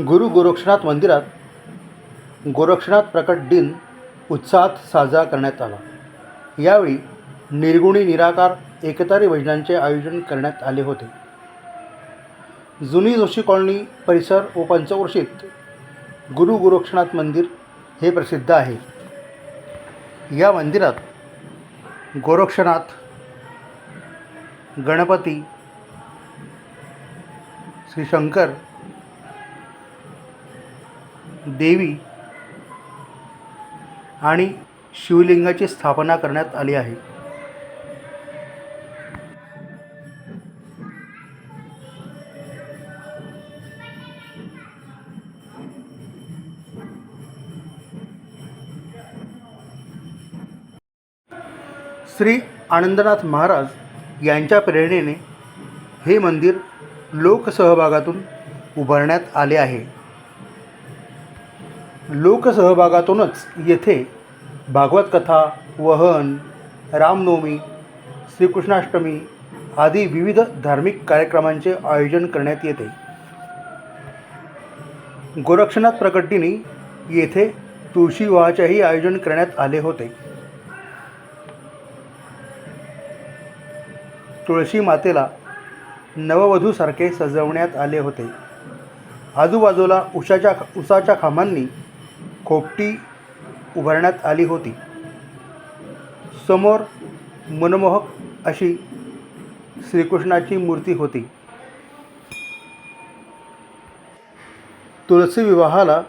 गुरु गोरक्षनाथ मंदिरात गोरक्षनाथ प्रकट दिन उत्साहात साजरा करण्यात आला. यावेळी निर्गुणी निराकार एकतारी भजनांचे आयोजन करण्यात आले होते. जुनी जोशी कॉलनी परिसर व पंचवर्षीत गुरु गोरक्षनाथ मंदिर हे प्रसिद्ध आहे. या मंदिरात गोरक्षनाथ गणपती श्री शंकर देवी आणि शिवलिंगाची स्थापना करण्यात आली आहे. श्री आनंदनाथ महाराज यांच्या प्रेरणेने हे मंदिर लोकसहभागातून उभारण्यात आले आहे. लोकसहभागातूनच येथे भागवत कथा वहन रामनवमी श्रीकृष्णाष्टमी आदी विविध धार्मिक कार्यक्रमांचे आयोजन करण्यात येते. गोरक्षनाथ प्रकटिनी येथे तुळशी विवाहाचेही आयोजन करण्यात आले होते. तुळशी मातेला नववधूसारखे सजवण्यात आले होते. आजूबाजूला उशाच्या उसाच्या खांबांनी खोपटी उभारण्यात आली होती. समोर मनमोहक अशी श्रीकृष्णाची मूर्ती होती. तुळसी विवाहाला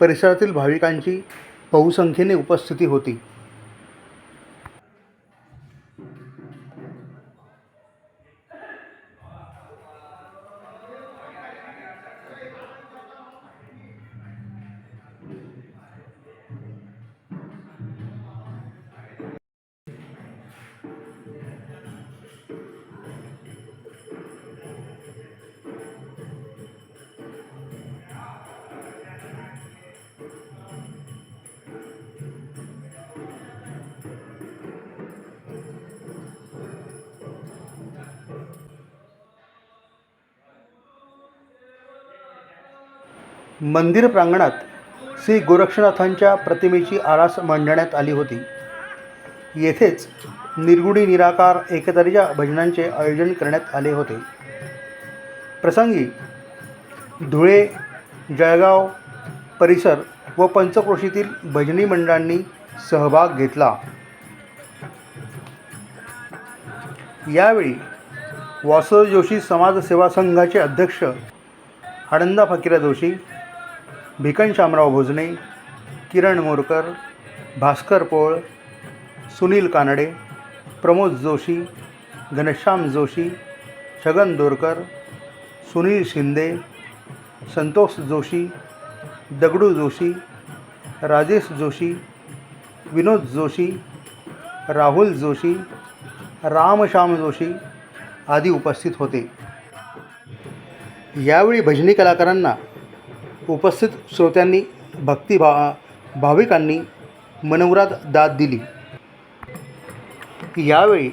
परिसरातील भाविकांची बहुसंख्येने उपस्थिती होती. मंदिर प्रांगणात श्री गोरक्षनाथांच्या प्रतिमेची आरास मांडण्यात आली होती. येथेच निर्गुणी निराकार एकतारीच्या भजनांचे आयोजन करण्यात आले होते. प्रसंगी धुळे जळगाव परिसर व पंचक्रोशीतील भजनी मंडळांनी सहभाग घेतला. यावेळी वासुदेव जोशी समाजसेवा संघाचे अध्यक्ष आनंदा फकीरा जोशी भिकन शामराव भोजने किरण मोरकर भास्कर पोळ सुनील कानडे प्रमोद जोशी घनश्याम जोशी छगन दोरकर सुनील शिंदे संतोष जोशी दगडू जोशी राजेश जोशी विनोद जोशी राहुल जोशी रामश्याम जोशी आदी उपस्थित होते. यावेळी भजनी कलाकारांना उपस्थित श्रोत्यांनी भक्तिभा भाविकांनी मनमुराद दाद दिली. यावेळी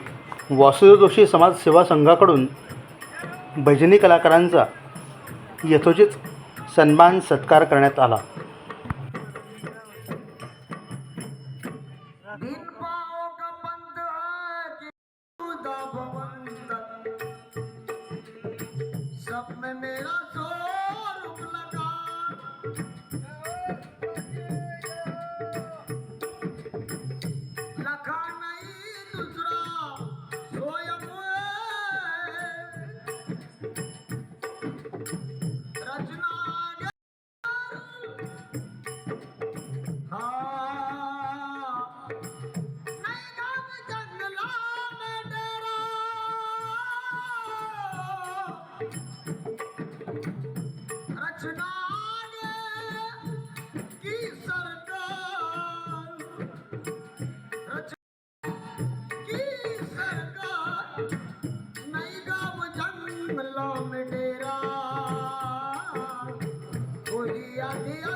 वासुदेव जोशी समाज सेवा संघाकडून भजनी कलाकारांचा यथोचित सन्मान सत्कार करण्यात आला. मेरा 얘들아 소야 Yeah.